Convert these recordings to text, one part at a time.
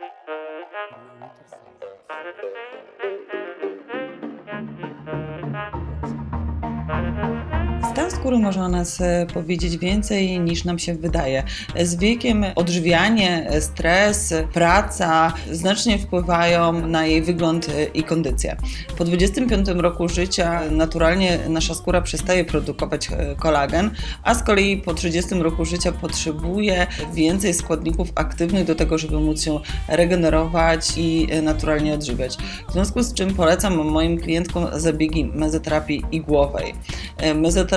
Thank you. Stan skóry może o nas e, powiedzieć więcej niż nam się wydaje. Z wiekiem odżywianie, stres, praca znacznie wpływają na jej wygląd e, i kondycję. Po 25 roku życia naturalnie nasza skóra przestaje produkować e, kolagen, a z kolei po 30 roku życia potrzebuje więcej składników aktywnych do tego, żeby móc się regenerować i naturalnie odżywiać. W związku z czym polecam moim klientkom zabiegi mezoterapii igłowej.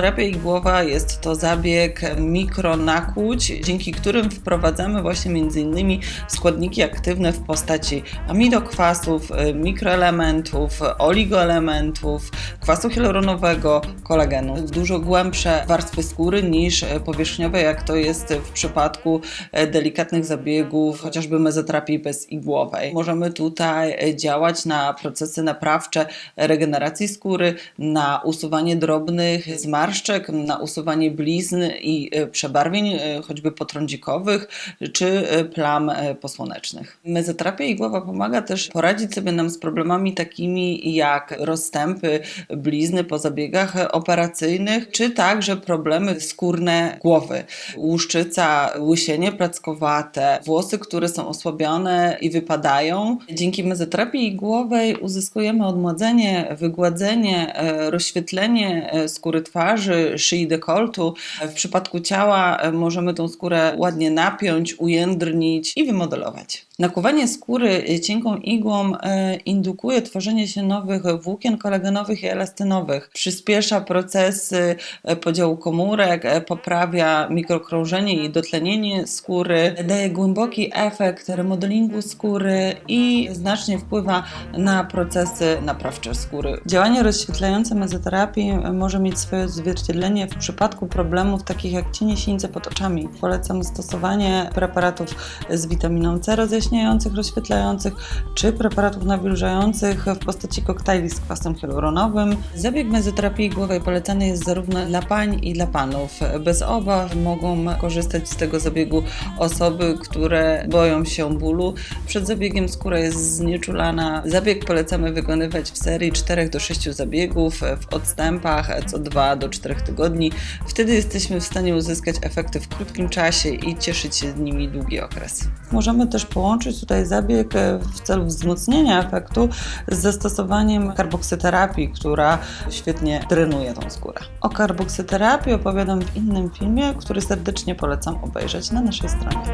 E, Mezoterapia igłowa jest to zabieg mikronakłuć, dzięki którym wprowadzamy właśnie innymi składniki aktywne w postaci amidokwasów, e, mikroelementów, oligoelementów, kwasu hialuronowego, kolagenu dużo głębsze warstwy skóry niż e, powierzchniowe, jak to jest w przypadku e, delikatnych zabiegów, chociażby mezoterapii bezigłowej. Możemy tutaj działać na procesy naprawcze regeneracji skóry, na usuwanie drobnych zmarszczek, na usuwanie blizn i e, przebarwień, e, choćby potrądzikowych, czy e, plam posłonecznych. Mezoterapia igłowa pomaga też poradzić sobie nam z problemami takimi jak rozstępy, blizny po zabiegach operacyjnych, czy także problemy skórne głowy, łuszczyca, łysienie plackowate, włosy, które są osłabione i wypadają. Dzięki mezoterapii igłowej uzyskujemy odmłodzenie, wygładzenie, rozświetlenie skóry twarzy, szyi dekoltu. W przypadku ciała e, możemy tą skórę ładnie napiąć, ujędrnić i wymodelować. Nakłuwanie skóry cienką igłą e, indukuje tworzenie się nowych włókien kolagenowych i elastynowych, przyspiesza procesy e, podziału komórek, poprawia mikrokrążenie i dotlenienie skóry, daje głęboki efekt remodelingu skóry i znacznie wpływa na procesy naprawcze skóry. Działanie rozświetlające mezoterapii może mieć swoje odzwierciedlenie w przypadku problemów takich jak cienie sinice pod oczami. Polecam stosowanie preparatów z witaminą C rozjaśniających, rozświetlających, czy preparatów nawilżających w postaci koktajli z kwasem hialuronowym. Zabieg mezoterapii głowej polecany jest zarówno dla pań i dla panów. Bez obaw mogą korzystać z tego zabiegu osoby, które boją się bólu. Przed zabiegiem skóra jest znieczulana. Zabieg polecamy wykonywać w serii 4 do 6 zabiegów w odstępach co 2 do 4 tygodni. Wtedy jesteśmy w stanie uzyskać efekty w krótkim czasie i cieszyć się nimi długi okres. Możemy też połączyć tutaj zabieg e, w celu wzmocnienia efektu z zastosowaniem karboksyterapii, która świetnie drenuje tą skórę. O karboksyterapii opowiadam w innym filmie, który serdecznie polecam obejrzeć na naszej stronie.